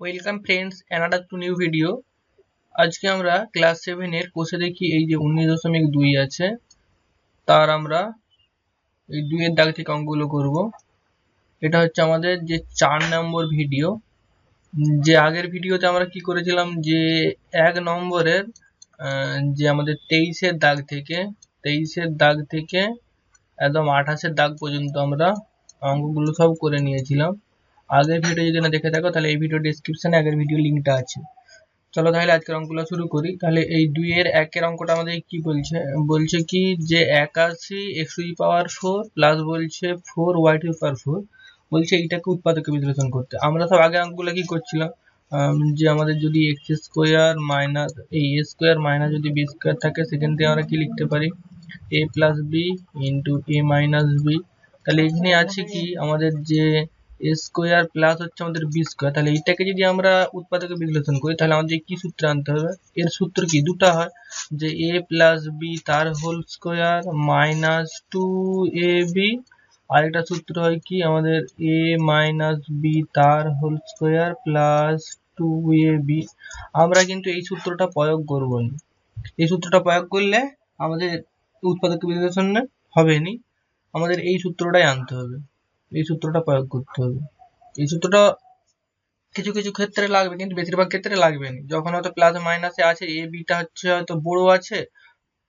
Welcome friends another to new video আজকে আমরা class সেভেনের কোষে দেখি এই যে উনিশ দশমিক দুই আছে। তার আমরা এই দুইয়ের দাগ থেকে অঙ্কগুলো করব। এটা হচ্ছে আমাদের যে চার নম্বর ভিডিও যে আগের ভিডিওতে আমরা কি করেছিলাম যে এক নম্বরের যে আমাদের তেইশের দাগ থেকে, তেইশের দাগ থেকে একদম আঠাশের দাগ পর্যন্ত আমরা অঙ্কগুলো সব করে নিয়েছিলাম। আগের ভিডিও যদি না দেখে থাকো, তাহলে এই ভিডিও ডেসক্রিপশনে আগের ভিডিও লিঙ্কটা আছে। চলো তাহলে আজকের অঙ্কগুলো শুরু করি। তাহলে এই দুইয়ের একের অঙ্কটা আমাদের কি বলছে? বলছে কি যে একাশি x to power four plus বলছে four y to power four বলছে এইটাকে উৎপাদকে বিশ্লেষণ করতে। আমরা সব আগের অঙ্কগুলো কি করছিলাম? যে আমাদের যদি এক্স স্কোয়ার মাইনাস এই এ স্কোয়ার মাইনাস যদি বি স্কোয়ার থাকে, সেখান থেকে আমরা কি লিখতে পারি? A plus b into a minus b তাহলে এখানে আছে কি? আমাদের যে এ স্কোয়ার প্লাস হচ্ছে আমাদের বি স্কোয়ার তাহলে এইটাকে যদি আমরা উৎপাদকে বিশ্লেষণ করি, তাহলে আমাদের কি সূত্র আনতে হবে? এর সূত্র কি? দুটো হয়। যে এ প্লাস বি তার whole square minus two a b আরেকটা সূত্র হয় কি? আমাদের এ মাইনাস বি তার whole square plus two a b আমরা কিন্তু এই সূত্রটা প্রয়োগ করব না। এই সূত্রটা প্রয়োগ করলে আমাদের উৎপাদক বিশ্লেষণ হবে নি। আমাদের এই সূত্রটাই আনতে হবে। এই সূত্রটা প্রয়োগ করতে হবে। এই সূত্রটা কিছু কিছু ক্ষেত্রে লাগবে, কিন্তু বেশিরভাগ ক্ষেত্রে লাগবে না। যখন হয়তো প্লাস মাইনাসে আছে এ বিটা হচ্ছে হয়তো বড় আছে,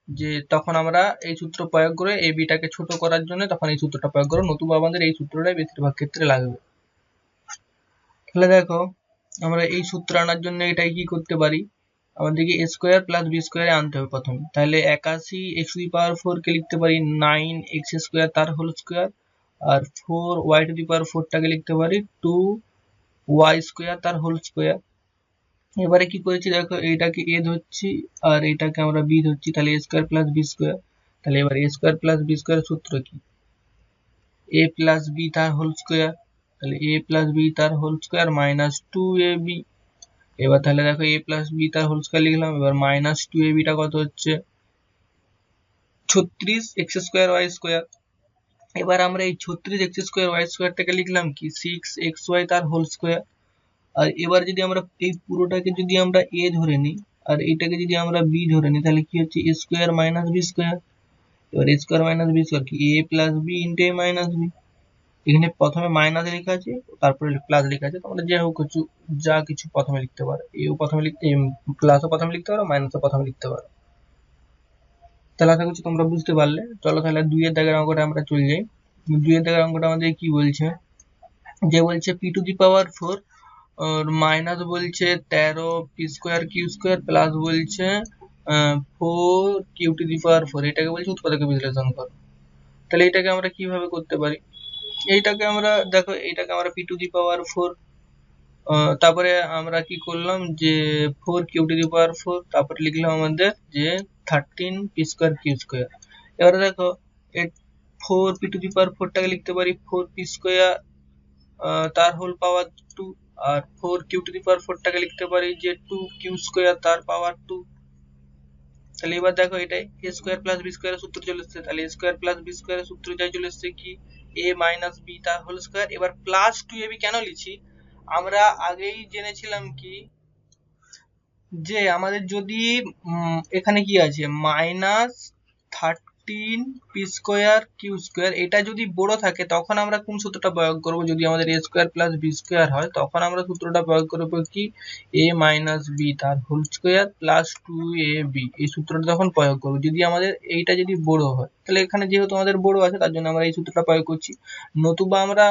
যে তখন আমরা এই সূত্র প্রয়োগ করে এ বিটাকে ছোট করার জন্য তখন এই সূত্রটা প্রয়োগ করব। নতুবা আমাদের এই সূত্রটাই বেশিরভাগ ক্ষেত্রে লাগবে। তাহলে দেখো, আমরা এই সূত্র আনার জন্য এটাই কি করতে পারি? আমাদেরকে এ স্কোয়ার প্লাস বি স্কোয়ারে আনতে হবে প্রথমে। তাহলে একাশি এক্স টু পাওয়ার ফোর কে লিখতে পারি নাইন এক্স স্কোয়ার তার whole square R four y to the power ফোরটাকে লিখতে পারি টু ওয়াই স্কোয়ার তার হোল স্কোয়ার এবারে কি করেছি দেখো, এইটাকে এ ধরছি আর এইটাকে আমরা বি ধরছি, তাহলে a square plus b square তাহলে এবার a square plus b square সূত্র কি? এ প্লাস বি তার হোল স্কোয়ার তাহলে এ প্লাস বি তার whole square minus two a b এবার তাহলে দেখো এ প্লাস বি তার হোল স্কোয়ার লিখলাম, এবার মাইনাস টু এ বিটা কত হচ্ছে? ছত্রিশ এক্স স্কোয়ার ওয়াই স্কোয়ার এবার আমরা এই ছত্রিশ এক্স স্কোয়ার ওয়াই স্কোয়ারটাকে লিখলাম কি সিক্স এক্স ওয়াই তার হোল স্কোয়ার আর এবার যদি আমরা এই পুরোটাকে যদি আমরা এ ধরে নিই আর এইটাকে যদি আমরা বি ধরে নিই তাহলে কি হচ্ছে a square minus b square এবার a square minus b square কি a plus b into a minus b এখানে প্রথমে মাইনাস লেখা আছে তারপরে প্লাস লেখা আছে তোমরা যে হোক কিছু যা কিছু প্রথমে লিখতে পারো এও প্রথমে লিখতে প্লাসও প্রথমে লিখতে পারো মাইনাসও প্রথমে লিখতে পারো তাহলে আশা করছি তোমরা বুঝতে পারলে। চলো তাহলে দুইয়ের দাগের অঙ্কটা আমরা চলে যাই। দুইয়ের দাগের অঙ্কটা আমাদের কি বলছে? যে বলছে p to the power four minus বলছে তেরো p square q square plus বলছে four q to the power four এটাকে বলছে উৎপাদকে বিশ্লেষণ করো। তাহলে এটাকে আমরা কীভাবে করতে পারি? এইটাকে আমরা, দেখো, এইটাকে আমরা p to the power four তারপরে আমরা কি করলাম যে four q to the power four তারপরে লিখলাম আমাদের যে thirteen p square q square এবারে দেখো four p to the power ফোরটাকে লিখতে পারি ফোর পি স্কোয়ার তার whole power two R four q to the power ফোরটাকে লিখতে পারি যে টু কিউ স্কোয়ার তার পাওয়ার টু তাহলে এবার দেখো এটাই এ স্কোয়ার প্লাস বি স্কোয়ারের সূত্র চলে এসছে। তাহলে এ স্কোয়ার প্লাস বি স্কোয়ারের সূত্র যাই চলে এসছে কি? এ মাইনাস বি তার হোল স্কোয়ার এবার প্লাস টু এ বি কেন লিখছি? আমরা আগেই জেনেছিলাম কি, যে আমাদের যদি এখানে কি আছে? Minus thirteen p square q square এটা যদি বড় থাকে, তখন আমরা কোন সূত্রটা প্রয়োগ করব? যদি আমাদের a square plus b square হয়, তখন আমরা সূত্রটা প্রয়োগ করব কি? এ মাইনাস বি তার whole square plus two a b এই সূত্রটা তখন প্রয়োগ করব। যদি আমাদের এইটা যদি বড় হয়, তাহলে এখানে যেহেতু আমাদের বড় আছে, তার জন্য আমরা এই সূত্রটা প্রয়োগ করছি। নতুবা আমরা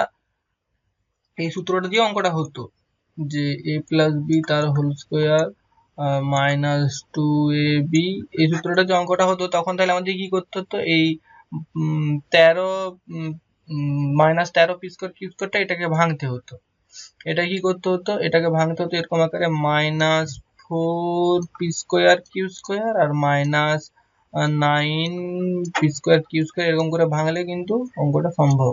এই সূত্রটা দিয়ে অঙ্কটা হতো, যে এ প্লাস বি তার whole square minus two a b এই সূত্রটা যে অঙ্কটা হতো, তখন তাহলে আমাদের কি করতে হতো? এই তেরো মাইনাস তেরো পি স্কোয়ার কিউ স্কোয়ারটা এটাকে ভাঙতে হতো। এটা কি করতে হতো? এটাকে ভাঙতে হতো এরকম আকারে minus four p square q square আর minus nine p square q square এরকম করে ভাঙলে কিন্তু অঙ্কটা সম্ভব।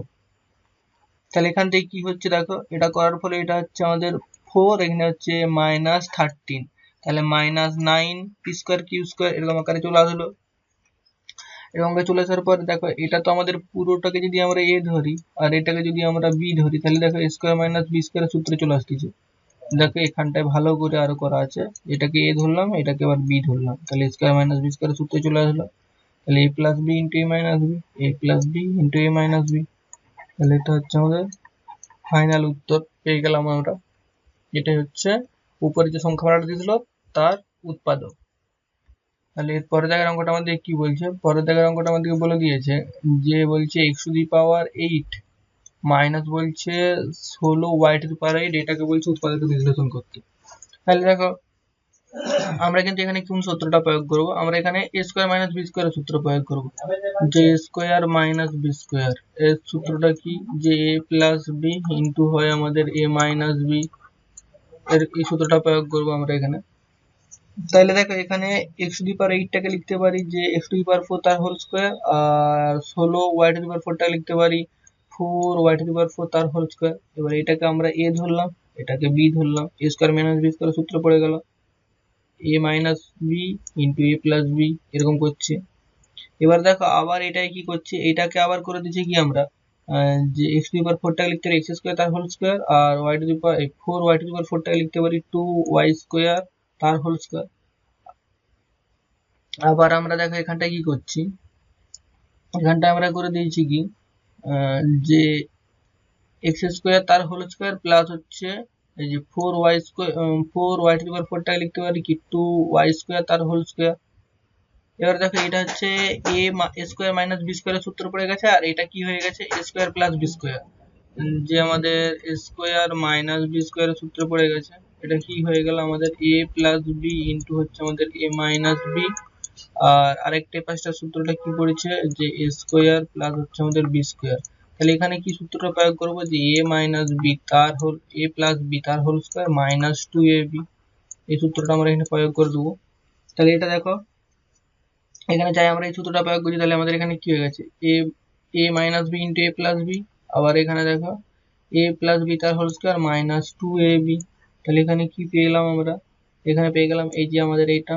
তাহলে এখান থেকে কি হচ্ছে দেখো? এটা করার ফলে এটা হচ্ছে আমাদের ফোর এখানে হচ্ছে মাইনাস থার্টিন তাহলে minus nine p square q square এরকম আকারে চলে আসলো। এরকম চলে আসার পর দেখো, এটা তো আমাদের পুরোটাকে যদি আমরা এ ধরি, আর এটাকে যদি আমরা বি ধরি, তাহলে দেখো a square minus b square সূত্রে চলে আসতেছে। দেখো এখানটায় ভালো করে আরও করা আছে। এটাকে এ ধরলাম, এটাকে আবার বি ধরলাম। তাহলে স্কোয়ার মাইনাস বি স্কোয়ার সূত্রে চলে আসলো। তাহলে a plus b into a minus b a plus b into a minus b তাহলে এটা হচ্ছে আমাদের ফাইনাল উত্তর, পেয়ে গেলাম আমরা। এটাই হচ্ছে উপরে যে সংখ্যা ভাড়াটা দিয়েছিল, তার উৎপাদক। তাহলে এর পরের জায়গার অঙ্কটা আমাদের কি বলছে? পরের জায়গার অঙ্কটা আমাদেরকে বলে দিয়েছে যে বলছে x the power eight minus বলছে ষোলো y to the power eight এটাকে বলছে উৎপাদকে বিশ্লেষণ করতে। তাহলে দেখো আমরা কিন্তু এখানে কোন সূত্রটা প্রয়োগ করব? আমরা এখানে a square minus b square সূত্র প্রয়োগ করব। যে স্কোয়ার মাইনাস বি স্কোয়ার এর সূত্রটা কি? যে এ প্লাস বি ইন্টু হয় আমাদের এ মাইনাস বি এর এই সূত্রটা প্রয়োগ করব আমরা এখানে। তাহলে দেখো এখানে এক্স টু দি পাওয়ার এইটটাকে লিখতে পারি যে x to the power four তার হোল স্কোয়ার আর ষোলো ওয়াই টু দি পাওয়ার ফোরটাকে লিখতে পারি four y to the power four তার হোল স্কোয়ার এবার এটাকে আমরা এ ধরলাম, এটাকে বি ধরলাম a square minus b square সূত্র পড়ে গেল। A minus b into a plus b এরকম করছে। এবার দেখো, আবার এটাই কি করছে? এটাকে আবার করে দিচ্ছি কি আমরা? যে এক্স টু পাওয়ার ফোরটাকে লিখতে পারি এক্স স্কোয়ার তার whole square R y to power four y to power ফোরটাকে লিখতে পারি টু ওয়াই স্কোয়ার তার হোল স্কোয়ার আবার আমরা দেখো, এখানটায় কি করছি? এখানটা আমরা করে দিয়েছি কি? যে এক্স স্কোয়ার তার হোল স্কোয়ার প্লাস হচ্ছে এই যে four y square four y to power ফোরটাকে লিখতে পারি কি? টু ওয়াই স্কোয়ার তার হোল স্কোয়ার এবার দেখো, এটা হচ্ছে এ স্কোয়ার মাইনাস বি স্কোয়ারের সূত্র পড়ে গেছে, আর এটা কি হয়ে গেছে? A square plus b square যে আমাদের স্কোয়ার মাইনাস বি স্কোয়ারের সূত্র পড়ে গেছে, এটা কি হয়ে গেল? আমাদের এ প্লাস বি ইন্টু হচ্ছে আমাদের এ মাইনাস বি আর আরেকটা পাঁচটা সূত্রটা কি পড়েছে? যে এ স্কোয়ার প্লাস হচ্ছে আমাদের বি স্কোয়ার তাহলে এখানে কি সূত্রটা প্রয়োগ করব যে এ মাইনাস বি তার হোল এ প্লাস বি তার whole square minus two a b এই সূত্রটা আমরা এখানে প্রয়োগ করে দেবো। তাহলে এটা দেখো, এখানে যাই আমরা এই সূত্রটা প্রয়োগ করি, তাহলে আমাদের এখানে কি হয়ে গেছে? A a minus b into a plus b আবার এখানে দেখো এ প্লাস বি তার whole square minus two a b তাহলে এখানে কি পেয়ে গেলাম আমরা? এখানে পেয়ে গেলাম এই যে আমাদের এইটা,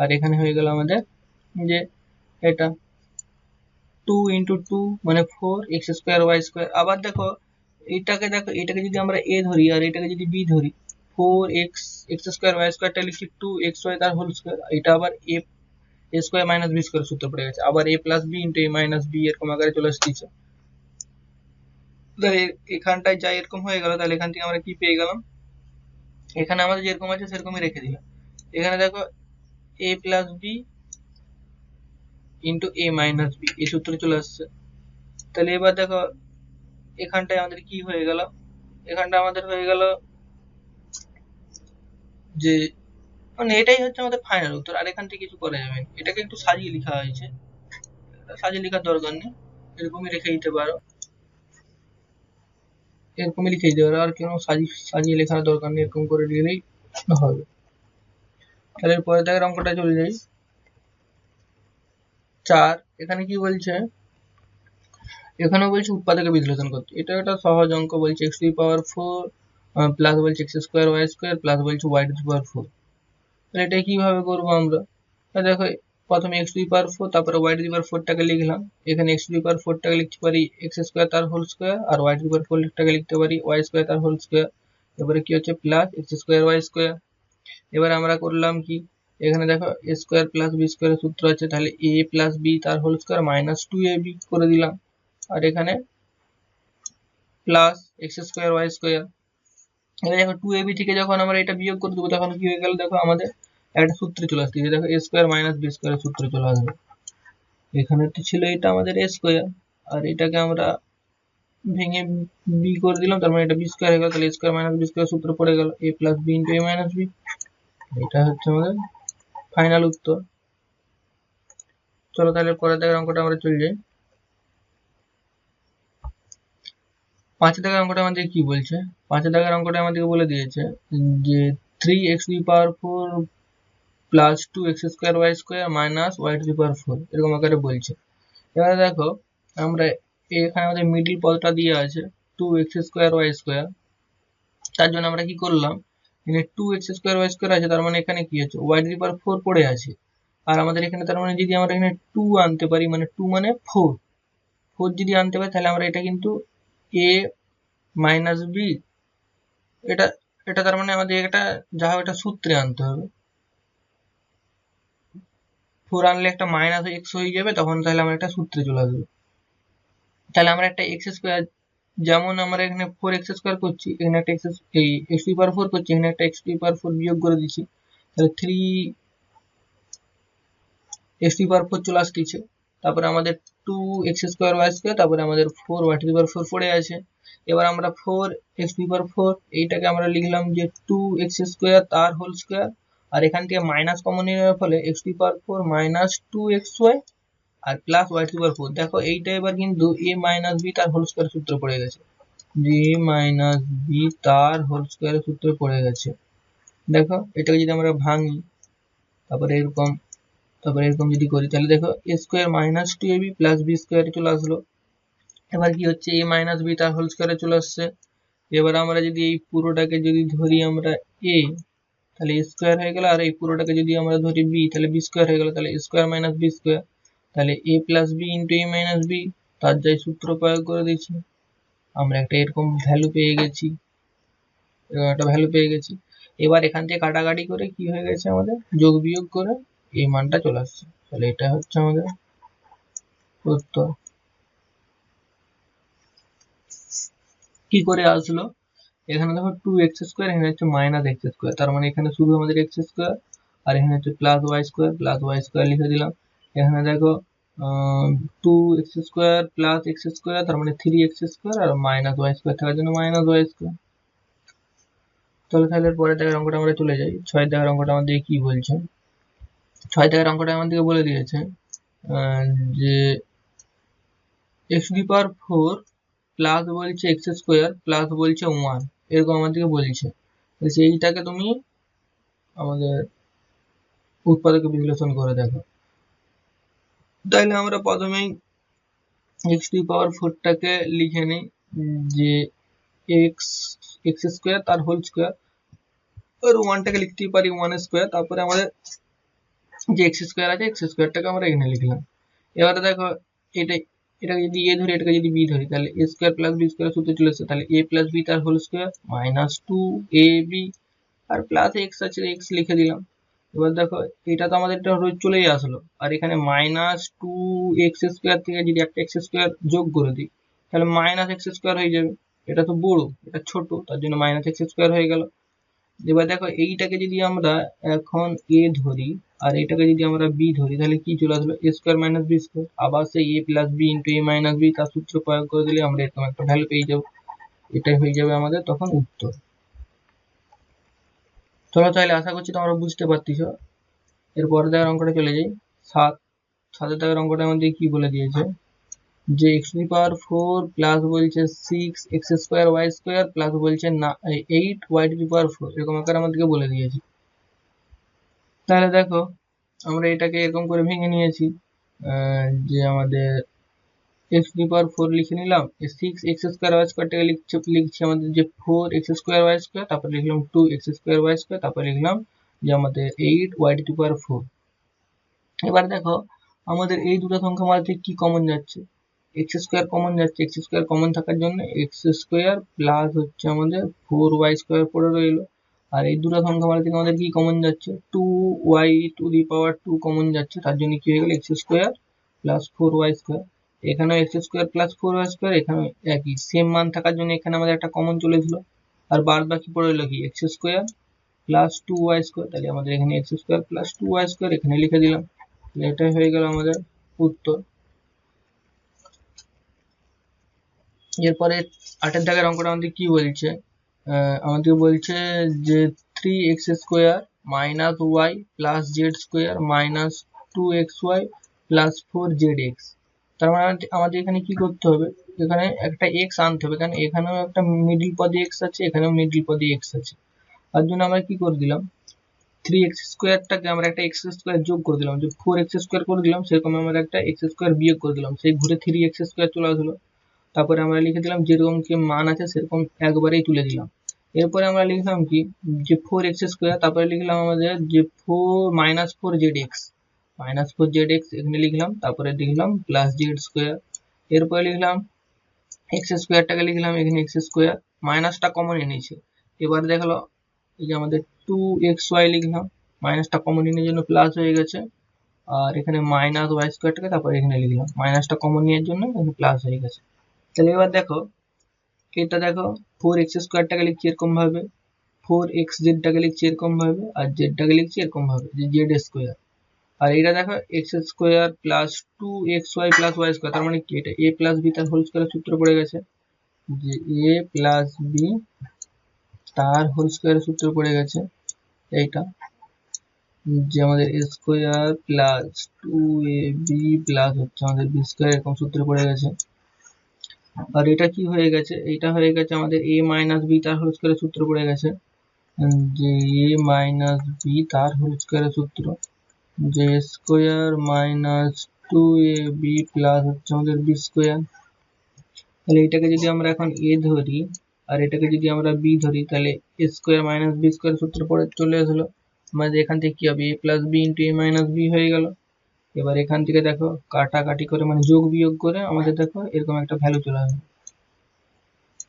আর এখানে হয়ে গেল আমাদের যে এটা। টু ইন্টু টু মানে four x square y square আবার দেখো, এইটাকে দেখো এটাকে যদি আমরা এ ধরি আর এটাকে যদি বি ধরি four x x square y স্কোয়ারটা লিখছি টু এক্স ওয়াই তার হোল স্কোয়ার এটা আবার a a square minus b square সূত্র পড়ে গেছে। আবার a plus b into a minus b এরকম আকারে চলে আসতেছে। তাহলে এখানটায় যা এরকম হয়ে গেল, তাহলে এখান থেকে আমরা কি পেয়ে গেলাম? এখানে আমাদের যেরকম আছে সেরকমই রেখে দিলাম। এখানে দেখো a plus b into a minus b এই সূত্রে চলে আসছে। তাহলে এবার দেখো, এখানটায় আমাদের কি হয়ে গেল? এখানটা আমাদের হয়ে গেল যে মানে এটাই হচ্ছে আমাদের ফাইনাল উত্তর, আর এখান থেকে কিছু করা যাবে এটাকে একটু সাজিয়ে লেখা হয়েছে। সাজিয়ে লেখার দরকার নেই। এরকমই রেখে দিতে পারো। এরকমই লিখে দিতে পারো। আর কেন সাজিয়ে সাজিয়ে লেখার দরকার নেই। এরকম করে দিলেই হবে। তাহলে পরে দেখার অঙ্কটা চলে যাই চার, এখানে কি বলছে? এখানে বলছে উৎপাদকে বিশ্লেষণ করতে। এটা একটা সহজ অঙ্ক, বলছে x to power four plus বলছে x square y square plus বলছে ওয়াই টু পাওয়ার ফোর তাহলে এটা কীভাবে করব আমরা? দেখো, প্রথমে এক্স টু পাওয়ার ফোর তারপরে ওয়াই টু পাওয়ার ফোরটাকে লিখলাম। এখানে এক্স টু পাওয়ার ফোরটাকে লিখতে পারি এক্স স্কোয়ার তার হোল স্কোয়ার আর ওয়াই টু পাওয়ার ফোরটাকে লিখতে পারি ওয়াই স্কোয়ার তার হোল স্কোয়ার এবারে কি হচ্ছে? Plus x square y square এবার আমরা করলাম কি? এখানে দেখো এ স্কোয়ার প্লাস বি স্কোয়ারের সূত্র আছে, তাহলে এ প্লাস বি তার whole square minus two a b করে দিলাম। আর এখানে plus x square y square এবার দেখো টু এ বি থেকে যখন আমরা এটা বিয়োগ করে দেবো, তখন কি হয়ে গেল? দেখো আমাদের একটা সূত্রে চলে আসছে দেখো এ স্কোয়ার মাইনাস বি স্কোয়ারের সূত্রে চলে আসবে। এখানে তো ছিল এটা আমাদের এ স্কোয়ার আর এটাকে আমরা ভেঙে বি করে দিলাম, তার মানে এটা বি স্কোয়ার হয়ে গেল, তাহলে স্কোয়ার মাইনাস বি স্কোয়ার সূত্র পড়ে গেল a plus b into a minus b এটা হচ্ছে আমাদের ফাইনাল উত্তর। চলো তাহলে পরের দাগের অঙ্কটা আমরা চলে যাই। পাঁচের দাগের অঙ্কটা আমাদের কি বলছে? পাঁচের দাগের অঙ্কটা আমাদেরকে বলে দিয়েছে যে three x to power four plus two x square y square minus y to power four এরকম আকারে বলছে। এবারে দেখো, আমরা এখানে আমাদের মিডিল পদটা দিয়ে আছে two x square y square তার জন্য আমরা কি করলাম? এখানে two x square y square আছে, তার মানে এখানে কি আছে? ওয়াই টু পাওয়ার ফোর পড়ে আছে। আর আমাদের এখানে তার মানে যদি আমরা এখানে টু আনতে পারি মানে টু মানে ফোর ফোর যদি আনতে পারি, তাহলে আমরা এটা কিন্তু এ মাইনাস বি এটা এটা তার মানে আমাদের এটা, যা একটা সূত্রে আনতে হবে। ফোর আনলে একটা মাইনাস এক্স হয়ে যাবে, তখন তাহলে আমরা একটা সূত্রে চলে আসবে। তাহলে আমরা একটা এক্স স্কোয়ার যেমন আমরা এখানে ফোর এক্স স্কোয়ার করছি, এখানে একটা এক্স এই এক্স পি পাওয়ার ফোর করছি, এখানে একটা এক্স পি পাওয়ার ফোর বিয়োগ করে দিচ্ছি। তাহলে three x p power four চলে আসতেছে। তারপরে আমাদের two x square y square তারপরে আমাদের four y to power four পড়ে আছে। এবার আমরা four x p power four এইটাকে আমরা লিখলাম যে টু এক্স স্কোয়ার তার হোল স্কোয়ার আর এখান থেকে মাইনাস কমন নেওয়ার ফলে x p power four minus two x y আর প্লাস ওয়াই টু ফোর দেখো এইটা এবার কিন্তু এ মাইনাস বি তার হোল স্কোয়ার সূত্র পড়ে গেছে। যে মাইনাস বি তার হোল স্কোয়ারের সূত্র পড়ে গেছে। দেখো, এটাকে যদি আমরা ভাঙি, তারপরে এরকম তারপরে এরকম যদি করি, তাহলে দেখো a square minus two a b plus b স্কোয়ারে চলে আসলো। এবার কি হচ্ছে? এ মাইনাস বি তার হোল স্কোয়ারে চলে আসছে। এবার আমরা যদি এই পুরোটাকে যদি ধরি আমরা এ তাহলে স্কোয়ার হয়ে গেল। আর এই পুরোটাকে যদি আমরা ধরি বি তাহলে বি স্কোয়ার হয়ে গেল। তাহলে স্কোয়ার মাইনাস বি স্কোয়ার তাহলে a plus b into a minus b তার যাই সূত্র প্রয়োগ করে দিচ্ছি। আমরা একটা এরকম ভ্যালু পেয়ে গেছি। এরকম একটা ভ্যালু পেয়ে গেছি। এবার এখান থেকে কাটাকাটি করে কি হয়ে গেছে আমাদের? যোগ বিয়োগ করে এই মানটা চলে আসছে। তাহলে এটা হচ্ছে আমাদের উত্তর কি করে আসলো? এখানে দেখো টু এক্স স্কোয়ার এখানে হচ্ছে মাইনাস এক্স স্কোয়ার তার মানে এখানে শুধু আমাদের এক্স স্কোয়ার আর এখানে হচ্ছে plus y square plus y square লিখে দিলাম। এখানে দেখো two x square plus x square তার মানে থ্রি এক্স স্কোয়ার আর মাইনাস ওয়াই স্কোয়ার থাকার জন্য মাইনাস ওয়াই স্কোয়ার তাহলে তাহলে পরের দেখার অঙ্কটা আমরা চলে যাই। ছয় দেখার অঙ্কটা আমাদের কি বলছে? ছয় দেখার অঙ্কটা আমাদেরকে বলে দিয়েছে? যে x d power four plus বলছে এক্স স্কোয়ার প্লাস বলছে ওয়ান এরকম আমাদেরকে বলছে এইটাকে তুমি আমাদের উৎপাদকে বিশ্লেষণ করে দেখো। তাহলে আমরা প্রথমেই এক্স টু পাওয়ার ফোরটাকে লিখে নিই, যে এক্স এক্স স্কোয়ার তার হোল স্কোয়ার আর ওয়ানটাকে লিখতেই পারি ওয়ান স্কোয়ার তারপরে আমাদের যে এক্স স্কোয়ার আছে এক্স স্কোয়ারটাকে আমরা এখানে লিখলাম। এবারে দেখো, এটা, এটাকে যদি এ ধরি, এটাকে যদি বি ধরি, তাহলে a square plus b square সূত্র চলে এসেছে। তাহলে এ প্লাস বি তার whole square minus two a b R plus x আছে এক্স লিখে দিলাম। এবার দেখো, এটা তো আমাদের চলেই আসলো। আর এখানে মাইনাস টু এক্স স্কোয়ার থেকে যদি একটা এক্স স্কোয়ার যোগ করে দিই, তাহলে মাইনাস এক্স স্কোয়ার হয়ে যাবে। এটা তো বড়, এটা ছোট, তার জন্য মাইনাস এক্স স্কোয়ার হয়ে গেল। এবার দেখো, এইটাকে যদি আমরা এখন এ ধরি, আর এটাকে যদি আমরা বি ধরি, তাহলে কি চলে আসলো? A square minus b square আবার সেই a plus b into a minus b তার সূত্র প্রয়োগ করে দিলে আমরা এরকম একটা ভ্যালু পেয়ে যাব। এটাই হয়ে যাবে আমাদের তখন উত্তর। চলো তাহলে আশা করছি তোমরা বুঝতে পারতেছ। এরপরে দেখার অঙ্কটা চলে যাই। সাত, সাতের দেখার অঙ্কটা আমাদের কি বলে দিয়েছে? যে x to power four plus বলছে six x square y square plus বলছে না eight y to power four এরকম আকার আমাদেরকে বলে দিয়েছে। তাহলে দেখো, আমরা এটাকে এরকম করে ভেঙে নিয়েছি যে আমাদের এক্স টু পাওয়ার ফোর লিখে নিলাম সিক্স এক্স স্কোয়ার ওয়াই স্কোয়ারটাকে লিখছে, লিখছি আমাদের যে four x square y square তারপর লিখলাম two x square y square তারপর লিখলাম যে আমাদের eight y to power four এবার দেখো, আমাদের এই দুটো সংখ্যা মধ্যে কি কমন যাচ্ছে? এক্স স্কোয়ার কমন যাচ্ছে এক্স স্কোয়ার কমন থাকার জন্য এক্স স্কোয়ার প্লাস হচ্ছে আমাদের ফোর ওয়াই স্কোয়ার পড়ে রইল। আর এই দুটো সংখ্যা মাল থেকে আমাদের কি কমন যাচ্ছে? Two y to the power two common যাচ্ছে, তার জন্য কি হয়ে গেল x square plus four y square এখানে x square plus four y square এখানে একই সেম মান থাকার জন্য এখানে আমাদের একটা কমন চলে চলেছিল আর বাদ বাকি পড়ে রইল কি? X square plus two y square তাহলে আমাদের এখানে x square plus two y square এখানে লিখে দিলাম। এটাই হয়ে গেল আমাদের উত্তর। এরপরে আটের দাগের অঙ্কটা আমাদের কি বলছে? আমাদের বলছে যে three x square minus y plus z square minus two x y plus four z x তার মানে আমাদের এখানে কি করতে হবে? এখানে একটা এক্স আনতে হবে। কারণ এখানেও একটা মিডিল পদে এক্স আছে, এখানেও মিডিল পদে এক্স আছে। তার জন্য আমরা কি করে দিলাম? থ্রি এক্স স্কোয়ারটাকে আমরা একটা এক্স স্কোয়ার যোগ করে দিলাম। যে ফোর এক্স স্কোয়ার করে দিলাম, সেরকম আমরা একটা এক্স স্কোয়ার বিয়োগ করে দিলাম। সেই ঘুরে থ্রি এক্স স্কোয়ার চলে আসলো। তারপরে আমরা লিখে দিলাম, যেরকম কি মান আছে, সেরকম একবারেই তুলে দিলাম। এরপরে আমরা লিখলাম কি? যে ফোর এক্স স্কোয়ার তারপরে লিখলাম আমাদের যে four minus four z x minus four z x এখানে লিখলাম, তারপরে লিখলাম প্লাস জেড স্কোয়ার এরপরে লিখলাম এক্স স্কোয়ারটাকে লিখলাম, এখানে এক্স স্কোয়ার মাইনাসটা কমন এনেছে। এবার দেখল এই যে আমাদের টু এক্স ওয়াই লিখলাম মাইনাসটা কমন নিয়ে জন্য প্লাস হয়ে গেছে, আর এখানে মাইনাস ওয়াই স্কোয়ারটাকে তারপর এখানে লিখলাম মাইনাসটা কমন নেওয়ার জন্য এখানে প্লাস হয়ে গেছে। তাহলে এবার দেখো, এটা দেখো ফোর এক্স স্কোয়ারটাকে লিখছি এরকম ভাবে ফোর এক্স জেডটাকে লিখছি এরকম ভাবে, আর জেডটাকে লিখছি এরকম ভাবে, যে জেড স্কোয়ার আর এটা দেখো x square plus two x y plus y square তার মানে কি? এটা এ প্লাস বি তার হোল স্কোয়ারের সূত্র পড়ে গেছে। যে এ প্লাস বি তার হোল স্কোয়ারের সূত্র পড়ে গেছে এইটা। যে আমাদের a square plus two a b plus হচ্ছে আমাদের বি স্কোয়ার এরকম সূত্র পড়ে গেছে। আর এটা কি হয়ে গেছে? এটা হয়ে গেছে আমাদের এ মাইনাস বি তার হোল স্কোয়ারের সূত্র পড়ে গেছে। যে এ মাইনাস বি তার হোল স্কোয়ারের সূত্র। যে square minus two a b plus হচ্ছে আমাদের বি স্কোয়ার। তাহলে এটাকে যদি আমরা এখন এ ধরি, আর এটাকে যদি আমরা বি ধরি, তাহলে a square minus b square সূত্র পড়ে চলে আসলো। আমাদের এখান থেকে কি হবে? A plus b into a minus b হয়ে গেল। এবার এখান থেকে দেখো, কাটাকাটি করে মানে যোগ বিয়োগ করে আমাদের দেখো এরকম একটা ভ্যালু চলে আসবে।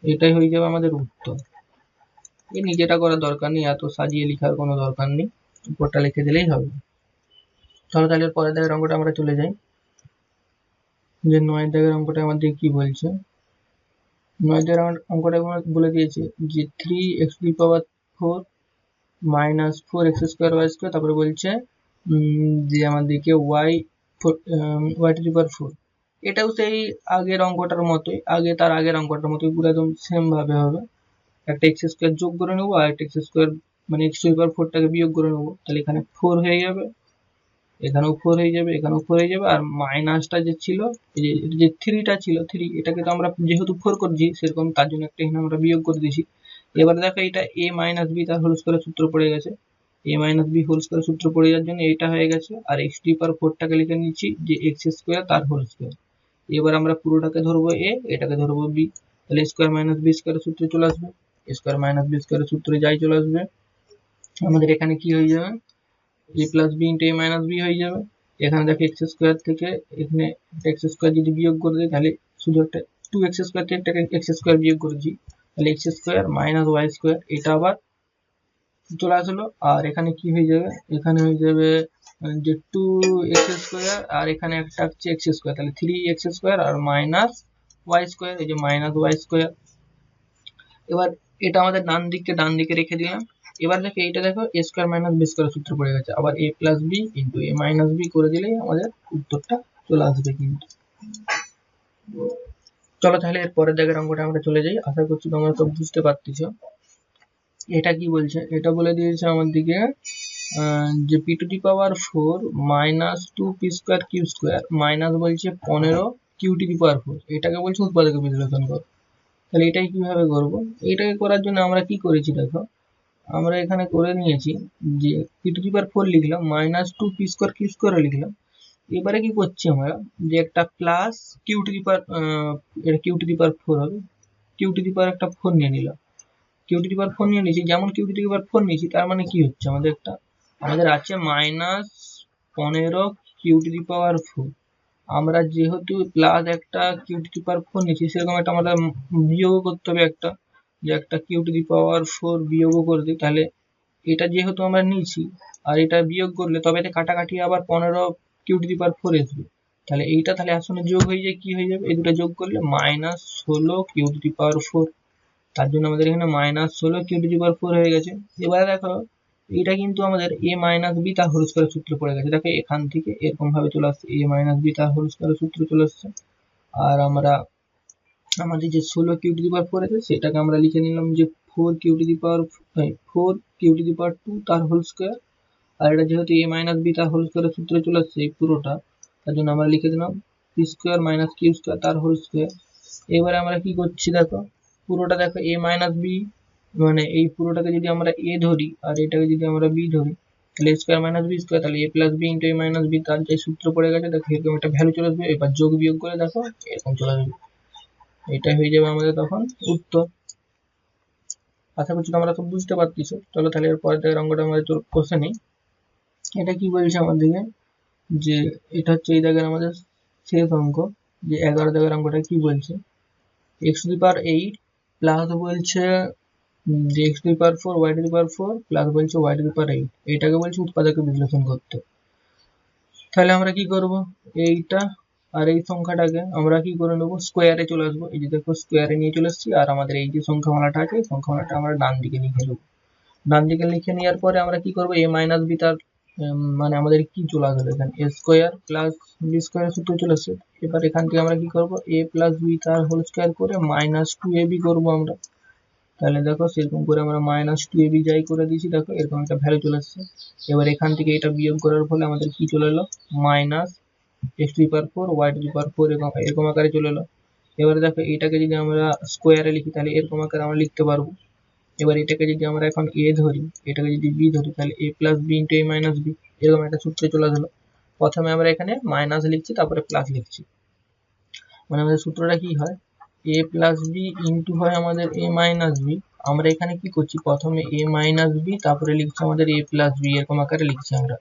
এটাই হয়ে যাবে আমাদের উত্তর। এই নিজেটা করার দরকার নেই, এত সাজিয়ে লেখার কোনো দরকার নেই। উপরটা লিখে দিলেই হবে। চলো তাহলে পরের দাগের অঙ্কটা আমরা চলে যাই। যে নয় দাগের অঙ্কটা আমাদের কি বলছে? নয় দাগের অঙ্কটা বলে দিয়েছে যে three x to power four minus four x square y square তারপরে বলছে যে আমাদেরকে y four y to power four এটাও সেই আগের অঙ্কটার মতোই, আগে তার আগের অঙ্কটার মতোই পুরো একদম সেম ভাবে হবে। একটা এক্স স্কোয়ার যোগ করে নেব আর একটা এক্স স্কোয়ার মানে এক্স টু পাওয়ার ফোরটাকে বিয়োগ করে নেব। তাহলে এখানে ফোর হয়ে যাবে। এখানেও ফোর হয়ে যাবে এখানেও ফোর হয়ে যাবে, আর মাইনাসটা যে ছিল যে থ্রিটা ছিল থ্রি এটাকে তো আমরা যেহেতু ফোর করছি, সেরকম তার জন্য একটা এখানে আমরা বিয়োগ করে দিয়েছি। এবার দেখো এটা এ মাইনাস বি তার হোল স্কোয়ারের সূত্র পড়ে গেছে। A minus b whole square সূত্র পড়ে যাওয়ার জন্য এটা হয়ে গেছে, আর এক্স টি পার ফোরটাকে লিখে নিচ্ছি যে এক্স স্কোয়ার তার হোল স্কোয়ার এবার আমরা পুরোটাকে ধরবো এ এটাকে ধরবো বি তাহলে স্কোয়ার মাইনাস বি স্কোয়ারের সূত্রে চলে আসবে। স্কোয়ার মাইনাস বি স্কোয়ারের সূত্রে যাই চলে আসবে, আমাদের এখানে কি হয়ে যাবে? A plus b into a minus b হয়ে যাবে। এখানে দেখো এক্স স্কোয়ার থেকে এখানে এক্স স্কোয়ার যদি বিয়োগ করে দিই, তাহলে শুধু একটা টু এক্স স্কোয়ার থেকে একটা এক্স স্কোয়ার বিয়োগ করেছি তাহলে x square minus y square এটা আবার চলে আসলো। আর এখানে কি হয়ে যাবে? এখানে হয়ে যাবে যে টু এক্স স্কোয়ার আর এখানে একটা হচ্ছে এক্স স্কোয়ার তাহলে থ্রি এক্স স্কোয়ার আর মাইনাস ওয়াই স্কোয়ার এই যে মাইনাস ওয়াই স্কোয়ার এবার এটা আমাদের ডান দিককে, ডান দিকে রেখে দিলাম। এবার দেখো এইটা দেখো a square minus b square সূত্র পড়ে গেছে। আবার a plus b into a minus b করে দিলেই আমাদের উত্তরটা চলে আসবে কিন্তু। চলো তাহলে এর পরের জায়গার অঙ্কটা আমরা চলে যাই। আশা করছি তোমরা সব বুঝতে পারতেছ। এটা কি বলছে? এটা বলে দিয়েছে আমার দিকে যে p to the power four minus two p square q square minus বলছে পনেরো q to the power four এটাকে বলছে উৎপাদক বিশ্লেষণ কর। তাহলে এটাই কীভাবে করব? এটাকে করার জন্য আমরা কি করেছি দেখো? আমরা এখানে করে নিয়েছি যে পি টু ফোর লিখলাম minus two p square q square লিখলাম। এবারে কি করছি আমরা? যে একটা প্লাস কিউ টু দি এটা কিউ টু দি ফোর হবে। কিউ টু দি একটা ফোর নিয়ে নিলাম। কিউ টু দি ফোর নিয়ে নিয়েছি। যেমন কিউ টু দি ফোর নিয়েছি, তার মানে কি হচ্ছে? আমাদের একটা, আমাদের আছে মাইনাস পনেরো q to the power four আমরা যেহেতু প্লাস একটা q to the power four নিয়েছি, সেরকম একটা আমাদের বিয়োগ করতে হবে একটা। যে একটা q to the power four বিয়োগও করে দিই তাহলে এটা যেহেতু আমরা নিয়েছি, আর এটা বিয়োগ করলে তবে এটা কাটাকাটি আবার পনেরো q to the power four আসবে। তাহলে এইটা তাহলে আসলে যোগ হয়ে যায়, কি হয়ে যাবে? এই দুটো যোগ করলে মাইনাস ষোলো q to the power four তার জন্য আমাদের এখানে মাইনাস ষোলো q to the power four হয়ে গেছে। এবারে দেখো, এটা কিন্তু আমাদের এ মাইনাস বি তার হোল স্কোয়ারের সূত্র পড়ে গেছে। দেখো এখান থেকে এরকম ভাবে চলে আসছে এ মাইনাস বি তার হোল স্কোয়ারের সূত্র চলে আসছে। আর আমরা আমাদের যে ষোলো q to the power four আছে, সেটাকে আমরা লিখে নিলাম যে four q to the power four q to the power two তার হোল স্কোয়ার আর এটা যেহেতু এ মাইনাস বি তার হোল স্কোয়ারের সূত্রে চলে আসছে এই পুরোটা, তার জন্য আমরা লিখে দিলাম p square minus q square তার হোল স্কোয়ার এবারে আমরা কি করছি দেখো, পুরোটা দেখো এ মাইনাস বি মানে এই পুরোটাকে যদি আমরা এ ধরি আর এটাকে যদি আমরা বি ধরি, তাহলে স্কোয়ার মাইনাস বি স্কোয়ার তাহলে a plus b into a minus b তার যে সূত্র পড়ে গেছে, দেখো এরকম একটা ভ্যালু চলে আসবে, এবার যোগ বিয়োগ করে দেখো, এরকম চলে আসবে। এটা হয়ে যাবে আমাদের তখন উত্তর। আশা করছি তোমরা তো বুঝতে পারতেছো। চলো তাহলে এর পরের থেকে অঙ্কটা আমাদের তোর কষে নেই। এটা কি বলছে আমাদেরকে যে এটা হচ্ছে এই জায়গার আমাদের শেষ অঙ্ক। যে এগারো জায়গার অঙ্কটা কি বলছে? X to the power eight plus বলছে যে x to power four y to power four plus বলছে ওয়াই টু পাওয়ার এইট এটাকে বলছে উৎপাদকে বিশ্লেষণ করতে। তাহলে আমরা কি করব? এইটা আর এই সংখ্যাটাকে আমরা কি করে নেব? স্কোয়ারে চলে আসব। এই যে দেখো স্কোয়ারে নিয়ে চলে এসেছি। আর আমাদের এই যে সংখ্যামালাটা আছে সংখ্যামালাটা আমরা ডান দিকে লিখে নেব। ডান দিকে লিখে নেওয়ার পরে আমরা কি করব? এ মাইনাস বি তার মানে আমাদের কি চলে আসবে এখানে? A square plus b square সূত্র চলে আসছে এবার এখান থেকে আমরা কি করব? এ প্লাস বি তার হোল স্কোয়ার করে মাইনাস টু এ বি করব আমরা। তাহলে দেখো, সেরকম করে আমরা মাইনাস টু এবি যাই করে দিয়েছি, দেখো, এরকম একটা ভ্যালু চলে আসছে এবার এখান থেকে এটা বিয়োগ করার ফলে আমাদের কি চলে এলো? Minus x two per four y two per four এরকম এরকম আকারে চলে এলো। এবারে দেখো এটাকে যদি আমরা স্কোয়ারে লিখি, তাহলে এরকম আকারে আমরা লিখতে পারব। এবার এটাকে যদি আমরা এখন এ ধরি, এটাকে যদি বি ধরি, তাহলে a plus b into a minus b এরকম একটা সূত্রে চলে আসলো। প্রথমে আমরা এখানে মাইনাস লিখছি, তারপরে প্লাস লিখছি। মানে আমাদের সূত্রটা কি হয়? এ প্লাস বি ইন্টু হয় আমাদের এ মাইনাস বি আমরা এখানে কি করছি? প্রথমে এ মাইনাস বি তারপরে লিখছি আমাদের এ প্লাস বি এরকম আকারে লিখছি আমরা।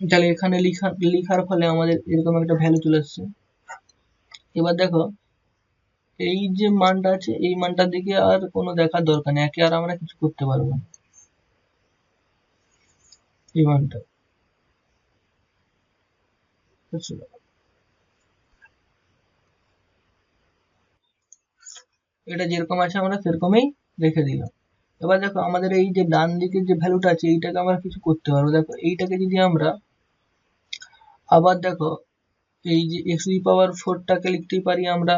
তাহলে এখানে লিখা লিখার ফলে আমাদের এরকম একটা ভ্যালু চলে আসছে। এবার দেখো, এই যে মানটা আছে, এই মানটার দিকে আর কোনো দেখার দরকার নেই, একে আর আমরা কিছু করতে পারব না। এই মানটা। এটা যেরকম আছে আমরা সেরকমই রেখে দিলাম। এবার দেখো, আমাদের এই যে ডান দিকের যে ভ্যালুটা আছে, এইটাকে আমরা কিছু করতে পারব। দেখো, এইটাকে যদি আমরা আবার দেখো, এই যে এক্স টু পাওয়ার ফোরটাকে লিখতেই পারি আমরা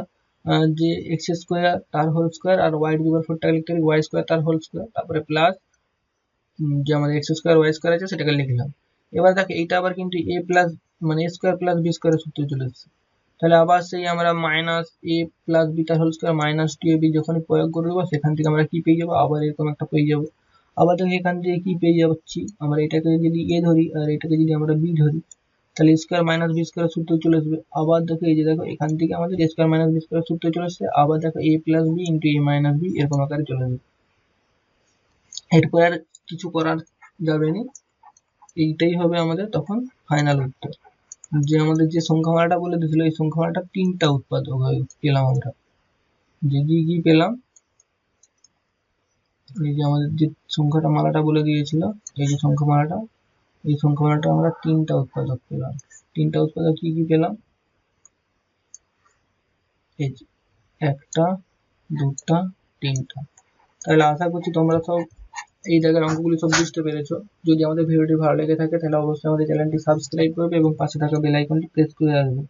যে এক্স স্কোয়ার তার হোল স্কোয়ার আর ওয়াই পাওয়ার ফোরটাকে লিখতে পারি ওয়াই স্কোয়ার তার হোল স্কোয়ার তারপরে প্লাস যে আমাদের এক্স স্কোয়ার ওয়াই স্কোয়ার আছে সেটাকে লিখলাম। এবার দেখো, এইটা আবার কিন্তু এ প্লাস মানে এ স্কোয়ার প্লাস বি স্কোয়ারের সূত্রে চলে এসেছে। তাহলে আবার সেই আমরা minus a plus beta whole square minus two a b যখনই প্রয়োগ করে দেবো, সেখান থেকে আমরা কি পেয়ে যাব? আবার এরকম একটা পেয়ে যাব। আবার দেখো, এখান থেকে কি পেয়ে যাচ্ছি? আমরা এটাকে যদি এ ধরি আর এটাকে যদি আমরা বি ধরি তাহলে স্কোয়ার মাইনাস বি স্কোয়ার সূত্র চলে আসবে। আবার দেখো এই যে দেখো, এখান থেকে আমাদের স্কোয়ার মাইনাস বি স্কোয়ার সূত্র চলে আসছে। আবার দেখো a plus b into a minus b এরকম আকারে চলে আসবে। এরপর আর কিছু করার যাবে না। এইটাই হবে আমাদের তখন ফাইনাল উত্তর। যে আমাদের যে সংখ্যামালাটা বলে দিয়েছিল, এই সংখ্যামালাটা তিনটা উৎপাদক পেলাম আমরা। যে কি কি পেলাম? এই যে আমাদের যে সংখ্যাটা মালাটা বলে দিয়েছিল, এই যে সংখ্যামালাটা। এই সংখ্যাটা আমরা তিনটা উৎপাদক পেলাম। তিনটা উৎপাদক কি কি পেলাম? এই একটা, দুটা, তিনটা। তাহলে আশা করছি তোমরা সব এই জায়গার অঙ্কগুলি সব বুঝতে পেরেছ। যদি আমাদের ভিডিওটি ভালো লেগে থাকে, তাহলে অবশ্যই আমাদের চ্যানেলটি সাবস্ক্রাইব করবে এবং পাশে থাকা বেল আইকনটি প্রেস করে রাখবে।